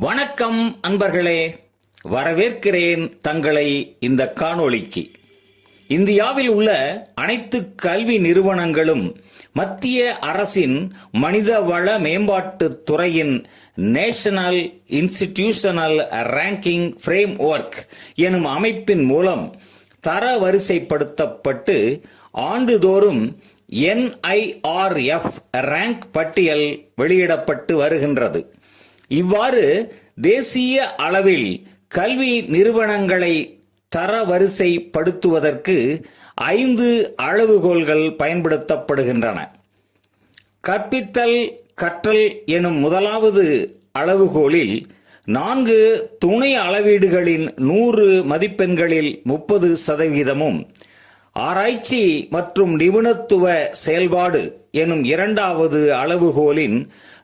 வணக்கம் அன்பர்களே. வரவேற்கிறேன் தங்களை இந்த காணொளிக்கு. இந்தியாவில் உள்ள அனைத்து கல்வி நிறுவனங்களும் மத்திய அரசின் மனிதவள மேம்பாட்டு துறையின் national institutional ranking framework எனும் அமைப்பின் மூலம் தரவரிசைப்படுத்தப்பட்டு ஆண்டுதோறும் என்ஐஆர்எஃப் ரேங்க் பட்டியல் வெளியிடப்பட்டு வருகின்றது. இவ்வாறு தேசிய அளவில் கல்வி நிறுவனங்களை தரவரிசைப்படுத்துவதற்கு ஐந்து அளவுகோல்கள் பயன்படுத்தப்படுகின்றன. கற்பித்தல் கற்றல் எனும் முதலாவது அளவுகோலில் நான்கு துணை அளவீடுகளின் நூறு மதிப்பெண்களில் முப்பது சதவீதமும் ஆராய்ச்சி மற்றும் நிபுணத்துவ செயல்பாடு எனும் இரண்டாவது அளவுகோலின்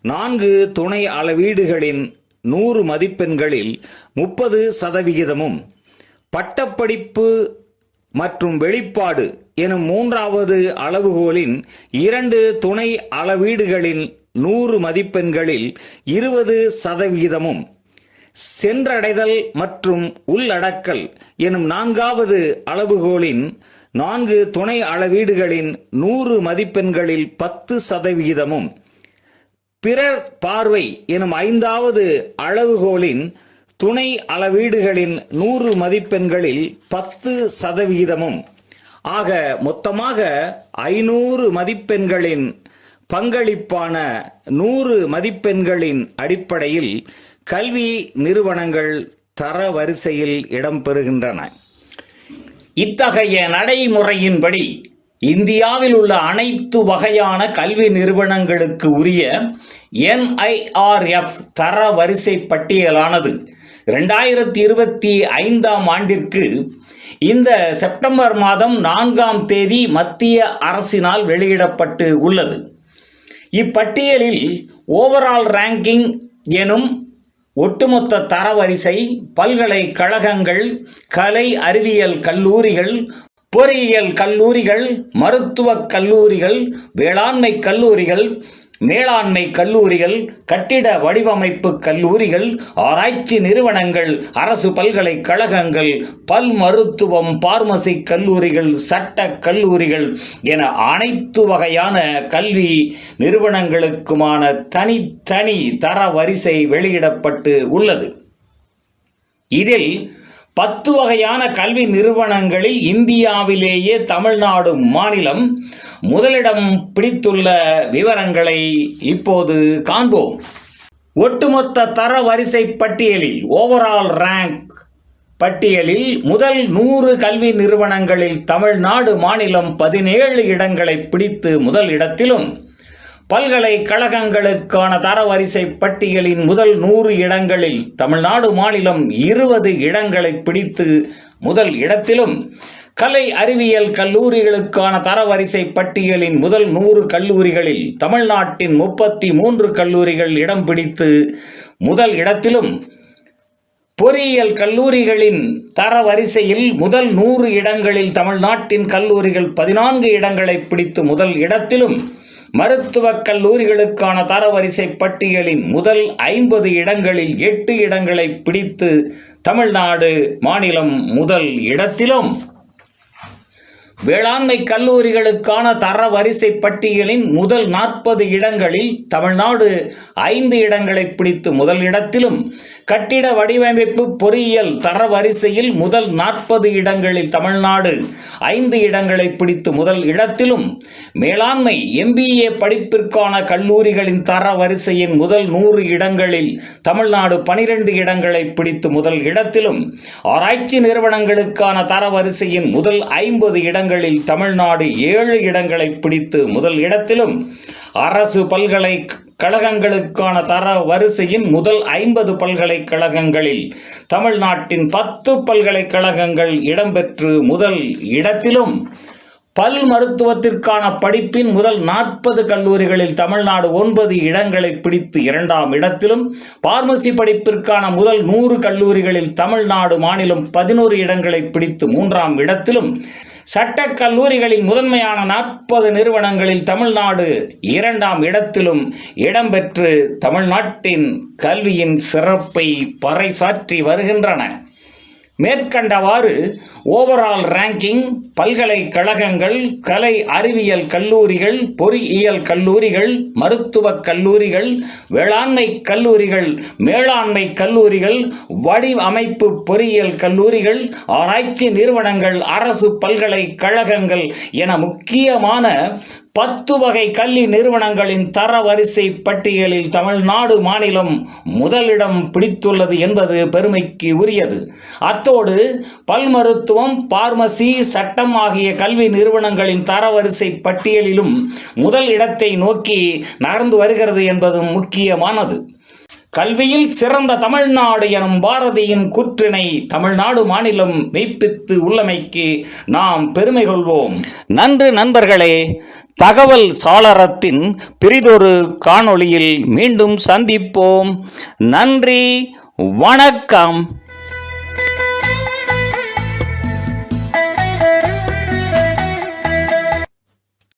நான்கு துணை அளவீடுகளின் நூறு மதிப்பெண்களில் முப்பது சதவிகிதமும் பட்டப்படிப்பு மற்றும் வெளிப்பாடு எனும் மூன்றாவது அளவுகோலின் இரண்டு துணை அளவீடுகளின் நூறு மதிப்பெண்களில் இருபது சதவிகிதமும் சென்றடைதல் மற்றும் உள்ளடக்கல் எனும் நான்காவது அளவுகோலின் நான்கு துணை அளவீடுகளின் நூறு மதிப்பெண்களில் பத்து சதவிகிதமும் பிறர் பார்வை எனும் ஐந்தாவது அளவுகோலின் துணை அளவீடுகளின் நூறு மதிப்பெண்களில் பத்து சதவிகிதமும். ஆக மொத்தமாக ஐநூறு மதிப்பெண்களின் பங்களிப்பான நூறு மதிப்பெண்களின் அடிப்படையில் கல்வி நிறுவனங்கள் தரவரிசையில் இடம்பெறுகின்றன. இத்தகைய நடைமுறையின்படி இந்தியாவில் உள்ள அனைத்து வகையான கல்வி நிறுவனங்களுக்கு உரிய என்ஐஆர்எஃப் தர வரிசை பட்டியலானது. ரெண்டாயிரத்தி இருபத்தி ஐந்தாம் ஆண்டிற்கு இந்த செப்டம்பர் மாதம் நான்காம் தேதி மத்திய அரசினால் வெளியிடப்பட்டு உள்ளது. இப்பட்டியலில் ஓவரால் ரேங்கிங் எனும் ஒட்டுமொத்த தரவரிசை பல்கலைக்கழகங்கள் கலை அறிவியல் கல்லூரிகள் பொறியியல் கல்லூரிகள் மருத்துவக் கல்லூரிகள் வேளாண்மை கல்லூரிகள் மேலாண்மை கல்லூரிகள் கட்டிட வடிவமைப்பு கல்லூரிகள் ஆராய்ச்சி நிறுவனங்கள் அரசு பல்கலைக்கழகங்கள் பல் மருத்துவம் பார்மசி கல்லூரிகள் சட்ட கல்லூரிகள் என அனைத்து வகையான கல்வி நிறுவனங்களுக்குமான தனித்தனி தரவரிசை வெளியிடப்பட்டு உள்ளது. இதில் பத்து வகையான கல்வி நிறுவனங்களில் இந்தியாவிலேயே தமிழ்நாடு மாநிலம் முதலிடம் பிடித்துள்ள விவரங்களை இப்போது காண்போம். ஒட்டுமொத்த தர வரிசை பட்டியலில் ஓவரால் ரேங்க் பட்டியலில் முதல் நூறு கல்வி நிறுவனங்களில் தமிழ்நாடு மாநிலம் பதினேழு இடங்களை பிடித்து முதல் இடத்திலும் பல்கலைக்கழகங்களுக்கான தரவரிசை பட்டியலின் முதல் நூறு இடங்களில் தமிழ்நாடு மாநிலம் இருபது இடங்களை பிடித்து முதல் இடத்திலும் கலை அறிவியல் கல்லூரிகளுக்கான தரவரிசை பட்டியலின் முதல் நூறு கல்லூரிகளில் தமிழ்நாட்டின் முப்பத்தி மூன்று கல்லூரிகள் இடம் பிடித்து முதல் இடத்திலும் பொறியியல் கல்லூரிகளின் தரவரிசையில் முதல் நூறு இடங்களில் தமிழ்நாட்டின் கல்லூரிகள் பதினான்கு இடங்களை பிடித்து முதல் இடத்திலும் மருத்துவக் கல்லூரிகளுக்கான தரவரிசை பட்டியலின் முதல் ஐம்பது இடங்களில் எட்டு இடங்களை பிடித்து தமிழ்நாடு மாநிலம் முதல் இடத்திலும் வேளாண்மை கல்லூரிகளுக்கான தர வரிசை பட்டியலின் முதல் நாற்பது இடங்களில் தமிழ்நாடு ஐந்து இடங்களை பிடித்து முதல் இடத்திலும் கட்டிட வடிவமைப்பு பொறியியல் தரவரிசையில் முதல் நாற்பது இடங்களில் தமிழ்நாடு ஐந்து இடங்களை பிடித்து முதல் இடத்திலும் மேலாண்மை எம்பிஏ படிப்பிற்கான கல்லூரிகளின் தரவரிசையின் முதல் நூறு இடங்களில் தமிழ்நாடு பனிரெண்டு இடங்களை பிடித்து முதல் இடத்திலும் ஆராய்ச்சி நிறுவனங்களுக்கான தரவரிசையின் முதல் ஐம்பது இடங்கள் இடங்களில் தமிழ்நாடு ஏழு இடங்களை பிடித்து முதல் இடத்திலும் அரசு பல்கலைக்கழகங்களுக்கான தர வரிசையின் முதல் ஐம்பது பல்கலைக்கழகங்களில் தமிழ்நாட்டின் பத்து பல்கலைக்கழகங்கள் இடம்பெற்று முதல் இடத்திலும் பல் மருத்துவத்திற்கான படிப்பின் முதல் நாற்பது கல்லூரிகளில் தமிழ்நாடு ஒன்பது இடங்களை பிடித்து இரண்டாம் இடத்திலும் பார்மசி படிப்பிற்கான முதல் நூறு கல்லூரிகளில் தமிழ்நாடு மாநிலம் பதினோரு இடங்களை பிடித்து மூன்றாம் இடத்திலும் சட்டக் கல்லூரிகளில் முதன்மையான நாற்பது நிறுவனங்களில் தமிழ்நாடு இரண்டாம் இடத்திலும் இடம்பெற்று தமிழ்நாட்டின் கல்வியின் சிறப்பை பறைசாற்றி வருகின்றன. மேற்கண்டவாறு ஓவரால் ரேங்கிங் பல்கலைக்கழகங்கள் கலை அறிவியல் கல்லூரிகள் பொறியியல் கல்லூரிகள் மருத்துவக் கல்லூரிகள் வேளாண்மை கல்லூரிகள் மேலாண்மை கல்லூரிகள் வடிவமைப்பு பொறியியல் கல்லூரிகள் ஆராய்ச்சி நிறுவனங்கள் அரசு பல்கலைக்கழகங்கள் என முக்கியமான பத்து வகை கல்வி நிறுவனங்களின் தரவரிசை பட்டியலில் தமிழ்நாடு மாநிலம் முதலிடம் பிடித்துள்ளது என்பது பெருமைக்கு உரியது. அத்தோடு பல் மருத்துவம் பார்மசி சட்டம் ஆகிய கல்வி நிறுவனங்களின் தரவரிசை பட்டியலிலும் முதல் இடத்தை நோக்கி நகர்ந்து வருகிறது என்பதும் முக்கியமானது. கல்வியில் சிறந்த தமிழ்நாடு எனும் பாரதியின் கூற்றினை தமிழ்நாடு மாநிலம் மெய்ப்பித்து உள்ளமைக்கு நாம் பெருமை கொள்வோம். நன்று நண்பர்களே தகவல் சாளரத்தின் பிரிதொரு காணொளியில் மீண்டும் சந்திப்போம். நன்றி வணக்கம்.